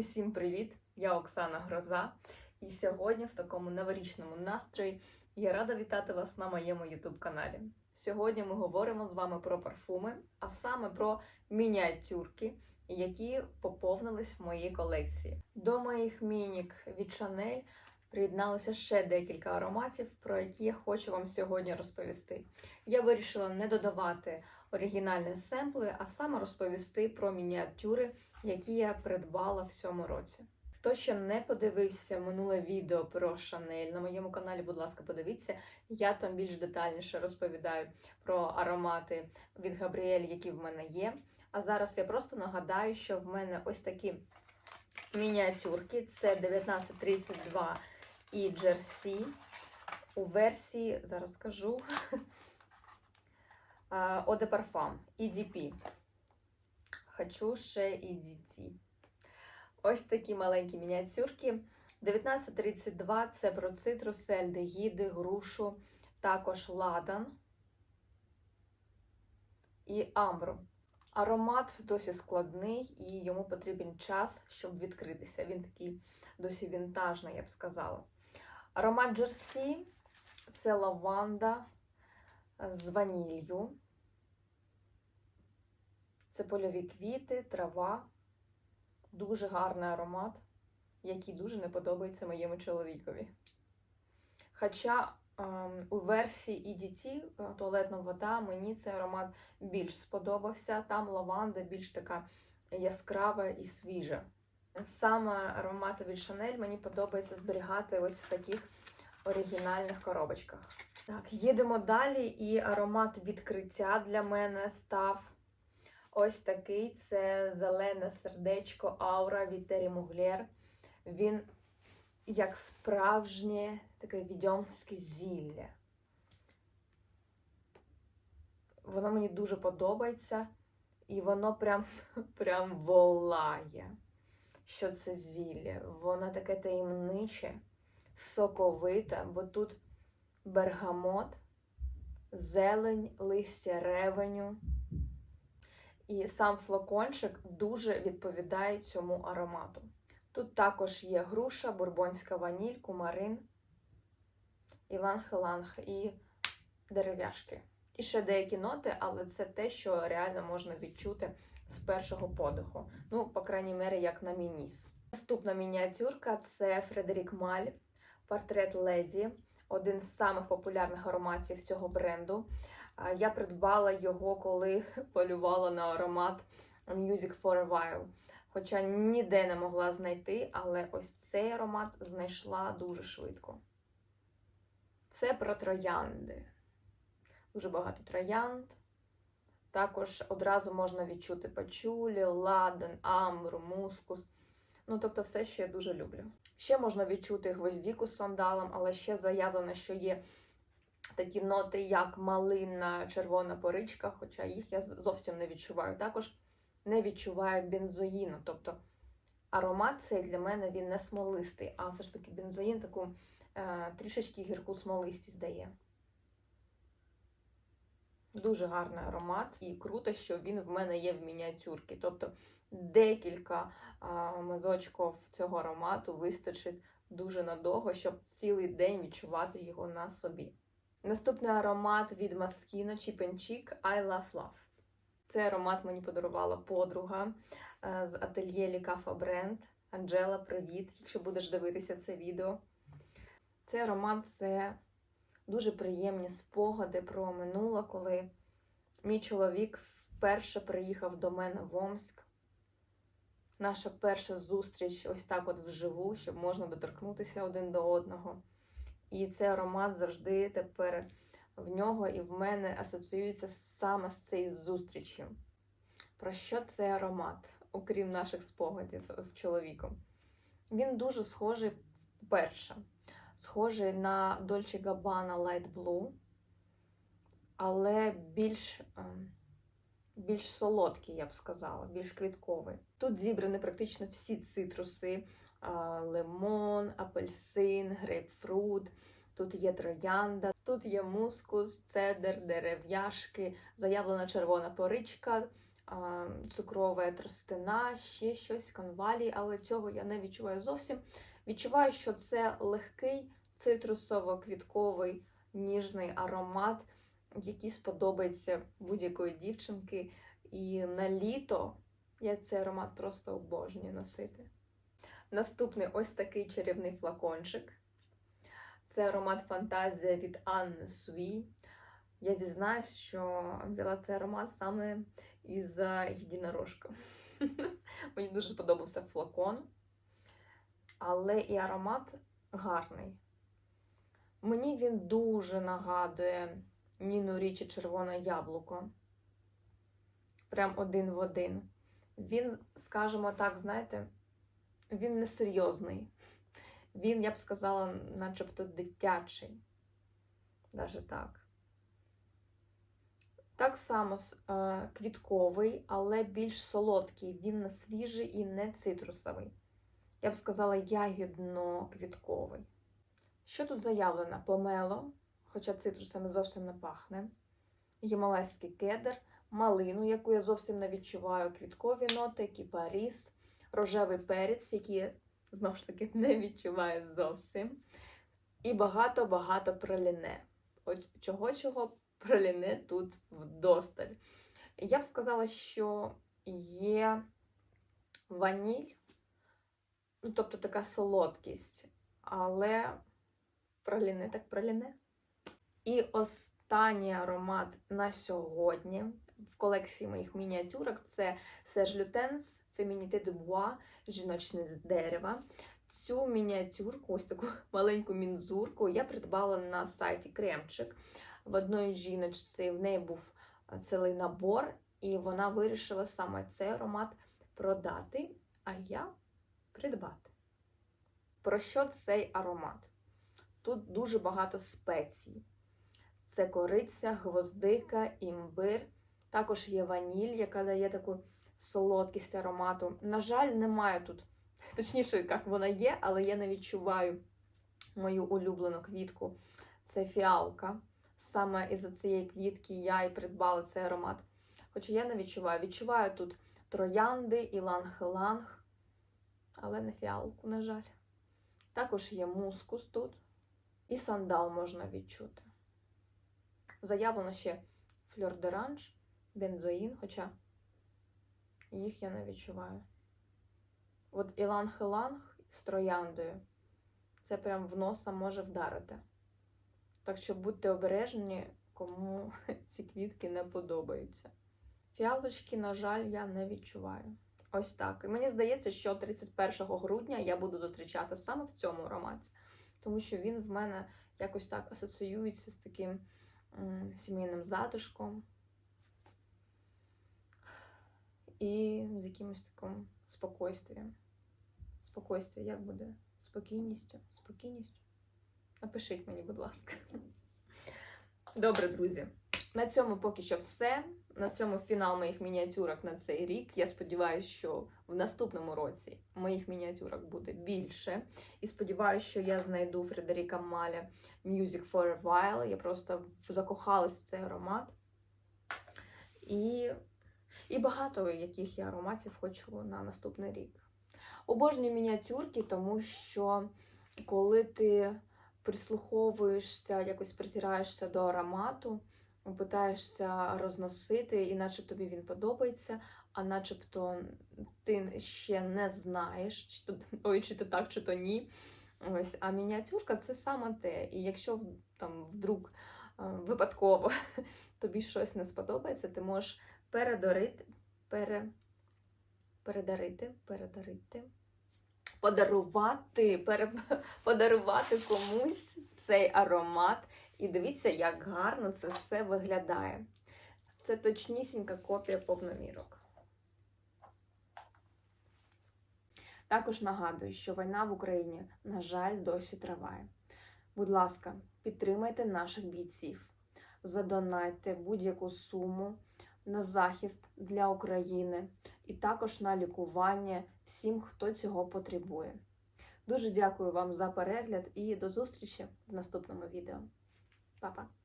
Усім привіт! Я Оксана Гроза, і сьогодні в такому новорічному настрої я рада вітати вас на моєму youtube каналі. Сьогодні ми говоримо з вами про парфуми, а саме про мініатюрки, які поповнились в моїй колекції. До моїх мінік від Chanel приєдналося ще декілька ароматів, про які я хочу вам сьогодні розповісти. Я вирішила не додавати оригінальні семпли, а саме розповісти про мініатюри, які я придбала в цьому році. Хто ще не подивився минуле відео про Шанель на моєму каналі, будь ласка, подивіться. Я там більш детальніше розповідаю про аромати від Габріель, які в мене є. А зараз я просто нагадаю, що в мене ось такі мініатюрки: це 1932 і Джерсі у версії, зараз скажу, Eau de Parfum EDP. Хочу ще EDT. Ось такі маленькі мініатюрки. 1932 це про цитруси, альдегіди, грушу, також ладан і амбру. Аромат досі складний і йому потрібен час, щоб відкритися. Він такий досі вінтажний, я б сказала. Аромат Джерсі це лаванда з ванілью. Це польові квіти, трава. Дуже гарний аромат, який дуже не подобається моєму чоловікові. Хоча ем, у версії EDT туалетна вода мені цей аромат більш сподобався. Там лаванда більш така яскрава і свіжа. Саме аромати від Chanel мені подобається зберігати ось в таких оригінальних коробочках. Так, їдемо далі, і аромат відкриття для мене став ось такий: це зелене сердечко Аура від Террі Муглєр. Він як справжнє таке відьомське зілля. Воно мені дуже подобається, і воно прям, прям волає, що це зілля. Воно таке таємниче, соковите, бо тут бергамот, зелень, листя ревеню. І сам флакончик дуже відповідає цьому аромату. Тут також є груша, бурбонська ваніль, кумарин, іланг-іланг і дерев'яшки. І ще деякі ноти, але це те, що реально можна відчути з першого подиху. Ну, по крайній мері, як на мініс. Наступна мініатюрка це Фредерік Маль, портрет леді, один з самих популярних ароматів цього бренду. Я придбала його, коли полювала на аромат Music for a While. Хоча ніде не могла знайти, але ось цей аромат знайшла дуже швидко. Це про троянди. Дуже багато троянд. Також одразу можна відчути пачулі, ладен, амбру, мускус. Ну, тобто, все, що я дуже люблю. Ще можна відчути гвоздіку з сандалом, але ще заявлено, що є такі ноти, як малина, червона поричка, хоча їх я зовсім не відчуваю. Також не відчуваю бензоїну. Тобто аромат цей для мене він не смолистий, а все ж таки бензоїн таку е, трішечки гірку смолистість дає. Дуже гарний аромат, і круто, що він в мене є в мініатюрці. Тобто декілька а, мазочків цього аромату вистачить дуже надовго, щоб цілий день відчувати його на собі. Наступний аромат від Maschino Chip I Love Love. Цей аромат мені подарувала подруга е, з ательє Лікафа Бренд. Анджела, привіт, якщо будеш дивитися це відео. Цей аромат це дуже приємні спогади про минуле, коли мій чоловік вперше приїхав до мене в Омськ. Наша перша зустріч ось так от вживу, щоб можна доторкнутися один до одного. І цей аромат завжди тепер в нього і в мене асоціюється саме з цією зустрічю. Про що цей аромат, окрім наших спогадів з чоловіком? Він дуже схожий вперше. Схожий на Dolce Gabbana Light Blue, але більш більш солодкий, я б сказала, більш квітковий. Тут зібрані практично всі цитруси: лимон, апельсин, грейпфрут. Тут є троянда, тут є мускус, цедр, дерев'яшки, заявлена червона поричка, цукрова тростина, ще щось, конвалій, але цього я не відчуваю зовсім. Відчуваю, що це легкий цитрусово-квітковий ніжний аромат, який сподобається будь-якої дівчинки. І на літо я цей аромат просто обожнюю носити. Наступний ось такий чарівний флакончик. Це аромат фантазія від Анни Суї. Я зізнаюсь, що взяла цей аромат саме із-за єдинорожка. Мені дуже сподобався флакон, але і аромат гарний. Мені він дуже нагадує Ніну Річі Червоне яблуко. Прям один в один. Він, скажімо так, знаєте, він несерйозний. Він, я б сказала, начебто дитячий. Даже так. Так само е, квітковий, але більш солодкий. Він не свіжий і не цитрусовий. Я б сказала, ягідно-квітковий. Що тут заявлено? Помело, хоча цитрусами зовсім не пахне. Гімалайський кедр, малину, яку я зовсім не відчуваю, квіткові ноти, кіпаріс, рожевий перець, який я знову ж таки не відчуваю зовсім. І багато-багато праліне. От чого-чого праліне тут вдосталь. Я б сказала, що є ваніль, ну, тобто така солодкість, але праліне так праліне. І останній аромат на сьогодні в колекції моїх мініатюрок це Serge Lutens Féminité de Bois, жіночне з дерева. Цю мініатюрку, ось таку маленьку мінзурку, я придбала на сайті Кремчик. В одної жіночці в неї був цілий набор, і вона вирішила саме цей аромат продати, а я придбати. Про що цей аромат? Тут дуже багато спецій. Це кориця, гвоздика, імбир. Також є ваніль, яка дає таку солодкість аромату. На жаль, немає тут, точніше, як вона є, але я не відчуваю мою улюблену квітку. Це фіалка. Саме із-за цієї квітки я і придбала цей аромат. Хоча я не відчуваю. Відчуваю тут троянди, іланг-ланг, але не фіалку, на жаль. Також є мускус тут. І сандал можна відчути. Заявлено ще фльор-деранж, бензоїн, хоча їх я не відчуваю. От іланг-іланг з трояндою. Це прям в носа може вдарити. Так що будьте обережні, кому ці квітки не подобаються. Фіалочки, на жаль, я не відчуваю. Ось так. І мені здається, що 31 грудня я буду зустрічати саме в цьому ароматі, тому що він в мене якось так асоціюється з таким м, сімейним затишком і з якимось таким спокойствием. Спокойствие, як буде? Спокійністю? Спокійністю? Напишіть мені, будь ласка. Добре, друзі. На цьому поки що все. На цьому фінал моїх мініатюрок на цей рік. Я сподіваюся, що в наступному році моїх мініатюрок буде більше. І сподіваюся, що я знайду Фредеріка Маля Music for a While. Я просто закохалась в цей аромат. І, і багато яких я ароматів хочу на наступний рік. Обожнюю мініатюрки, тому що коли ти прислуховуєшся, якось притираєшся до аромату, питаєшся розносити, і наче тобі він подобається, а начебто ти ще не знаєш, чи то, ой, чи то так, чи то ні. Ось, а мініатюрка це саме те. І якщо там вдруг е, випадково тобі щось не сподобається, ти можеш передарити, пере, передарити, передарити, подарувати, пере, подарувати комусь цей аромат. І дивіться, як гарно це все виглядає. Це точнісінька копія повномірок. Також нагадую, що війна в Україні, на жаль, досі триває. Будь ласка, підтримайте наших бійців, задонайте будь-яку суму на захист для України і також на лікування всім, хто цього потребує. Дуже дякую вам за перегляд і до зустрічі в наступному відео. Pa, pa.